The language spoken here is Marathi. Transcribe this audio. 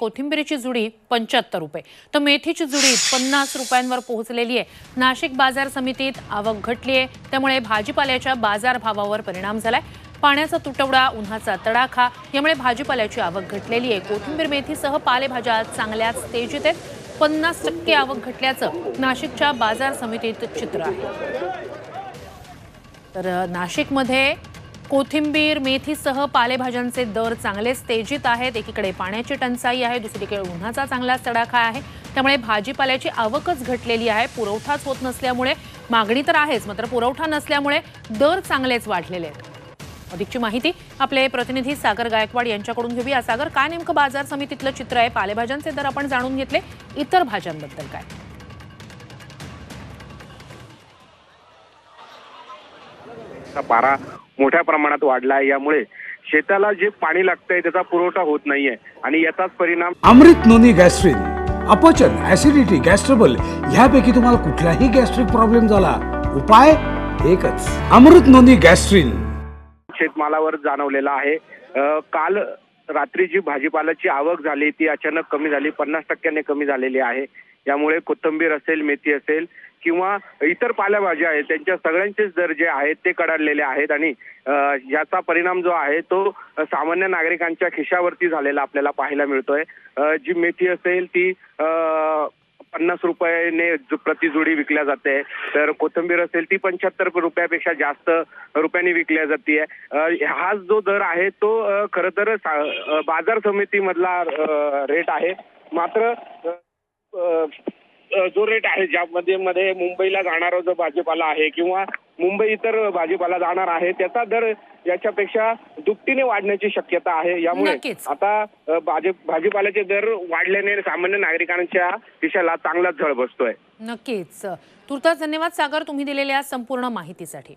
कोथिंबिरीची जुडी पंच्याहत्तर रुपये. तर मेथीची जुडी पन्नास रुपयांवर पोहोचलेली आहे. नाशिक बाजार समितीत आवक घटली आहे. त्यामुळे भाजीपाल्याच्या बाजारभावावर परिणाम झालाय. पाण्याचा तुटवडा उन्हाचा तडाखा यामुळे भाजीपाल्याची आवक घटलेली आहे. कोथिंबीर मेथीसह पालेभाज्या चांगल्याच तेजीत आहेत. पन्नास टक्के आवक घटल्याचं नाशिकच्या बाजार समितीत चित्र आहे. तर नाशिकमध्ये कोथिंबीर मेथीसह पालेभाज्यांचे दर चांगलेच तेजीत आहेत. एकीकडे पाण्याची टंचाई आहे दुसरीकडे उन्हाचा चांगलाच तडाखा आहे. त्यामुळे भाजीपाल्याची आवकच घटलेली आहे. पुरवठाच होत नसल्यामुळे मागणी तर आहेच मात्र पुरवठा नसल्यामुळे दर चांगलेच वाढलेले आहेत. अधिकची माहिती आपले प्रतिनिधी सागर गायकवाड यांच्याकडून घेऊया. सागर काय नेमकं बाजार समितीतलं चित्र आहे? पालेभाज्यांचे दर आपण जाणून घेतले. इतर भाज्यांबद्दल काय? चा पारा मोठ्या प्रमाणात वाढला आहे. यामुळे शेताला जे पाणी लागतंय त्याचा पुरवठा होत नाहीये. आणि याचाच परिणाम अमृत नोनी गॅस्ट्रिन अपचन ऍसिडिटी गॅस्ट्रबल ह्यापैकी तुम्हाला कुठलाही गॅस्ट्रिक प्रॉब्लेम झाला. उपाय एकच अमृत नोनी गॅस्ट्रिन. शेतमालावर जाणवलेला आहे. अ, काल रात्री जी भाजीपाल्याची आवक झाली ती अचानक कमी झाली पन्नास टक्क्याने कमी झालेली आहे. यामुळे कोथिंबीर असेल मेथी असेल किंवा इतर पालेभाज्या आहेत त्यांच्या सगळ्यांचेच दर जे आहेत ते कडाडलेले आहेत आणि याचा परिणाम जो आहे तो सामान्य नागरिकांच्या खिशावरती झालेला आपल्याला पाहायला मिळतोय. जी मेथी असेल ती पन्नास रुपयाने प्रतिजुडी प्रति जोडी विकल्या जाते. तर कोथिंबीर असेल ती पंच्याहत्तर रुपयापेक्षा जास्त रुपयांनी विकल्या जाते हा जो दर आहे तो खर खरं तर सा- बाजार समितीमधला रेट आहे. मात्र जो रेट आहे ज्यामध्ये मध्ये मुंबईला जाणारा जो भाजीपाला आहे किंवा मुंबई इतर भाजीपाला जाणार आहे त्याचा दर याच्यापेक्षा दुपटीने वाढण्याची शक्यता आहे. यामुळे. आता भाजी भाजीपाल्याचे दर वाढल्याने सामान्य नागरिकांच्या खिशाला चांगलाच झळ बसतोय. नक्कीच. तुर्तास धन्यवाद सागर. तुम्ही दिलेल्या संपूर्ण माहितीसाठी.